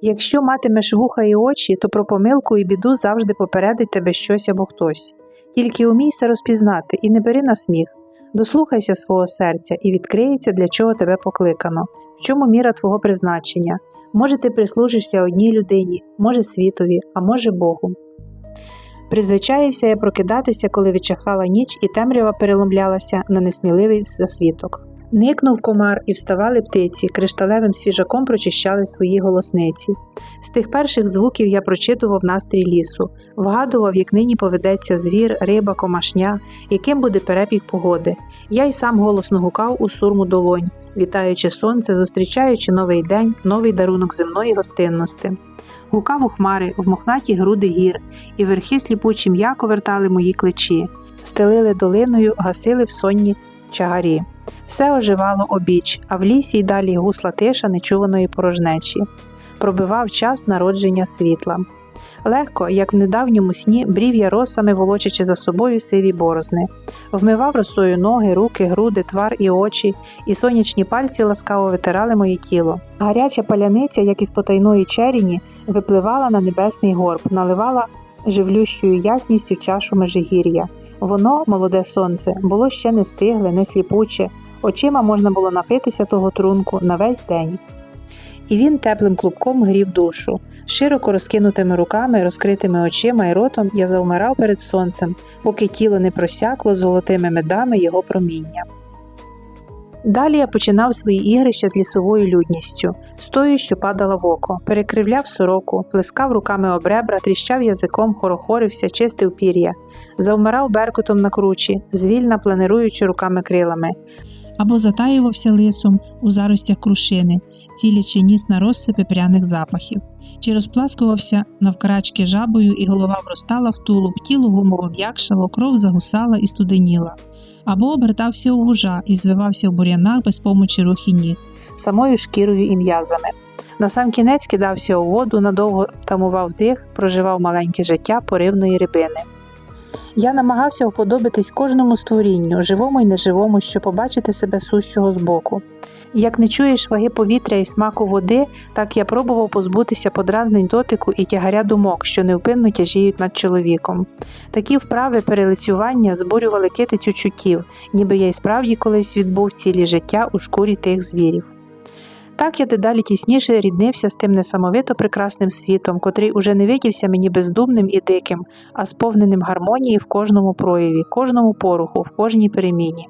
Якщо матимеш вуха і очі, то про помилку і біду завжди попередить тебе щось або хтось. Тільки умійся розпізнати і не бери на сміх. Дослухайся свого серця і відкриється, для чого тебе покликано, в чому міра твого призначення. Може, ти прислужишся одній людині, може світові, а може Богу. Призвичаївся я прокидатися, коли відчахала ніч, і темрява переломлялася на несміливий засвіток. Никнув комар і вставали птиці, кришталевим свіжаком прочищали свої голосниці. З тих перших звуків я прочитував настрій лісу, вгадував, як нині поведеться звір, риба, комашня, яким буде перебіг погоди. Я й сам голосно гукав у сурму долонь, вітаючи сонце, зустрічаючи новий день, новий дарунок земної гостинності. Гукав у хмари, в мохнаті груди гір, і верхи сліпучі м'яко вертали мої кличі, стелили долиною, гасили в сонні чагарі. Все оживало обіч, а в лісі й далі гусла тиша нечуваної порожнечі. Пробивав час народження світла. Легко, як в недавньому сні, брів я росами, волочачи за собою сиві борозни, вмивав росою ноги, руки, груди, твар і очі, і сонячні пальці ласкаво витирали моє тіло. Гаряча паляниця, як із потайної черіні, випливала на небесний горб, наливала живлющою ясністю чашу межигір'я. Воно, молоде сонце, було ще не стигле, не сліпуче, очима можна було напитися того трунку на весь день. І він теплим клубком грів душу. Широко розкинутими руками, розкритими очима і ротом я завмирав перед сонцем, поки тіло не просякло золотими медами його проміння. Далі я починав свої ігрища з лісовою людністю, з тою, що падала в око, перекривляв сороку, плескав руками об ребра, тріщав язиком, хорохорився, чистив пір'я, завмирав беркутом на кручі, звільна планируючи руками крилами, або затаювався лисом у заростях крушини, цілячи ніс на розсипи пряних запахів, чи розпласкувався навкарачки жабою, і голова вростала в тулуб, тіло гумово м'якшало, кров загусала і студеніла, або обертався у вужа і звивався в бур'янах без помочі рух і ніг. самою шкірою і м'язами. Насамкінець кидався у воду, надовго тамував дих, проживав маленьке життя поривної рибини. Я намагався вподобатись кожному створінню, живому і неживому, щоб побачити себе сущого збоку. Як не чуєш ваги повітря і смаку води, так я пробував позбутися подразнень дотику і тягаря думок, що невпинно тяжіють над чоловіком. Такі вправи перелицювання збурювали китицю чуттів, ніби я й справді колись відбув цілі життя у шкурі тих звірів. Так я дедалі тісніше ріднився з тим несамовито прекрасним світом, котрий уже не видівся мені бездумним і диким, а сповненим гармонії в кожному прояві, кожному поруху, в кожній переміні.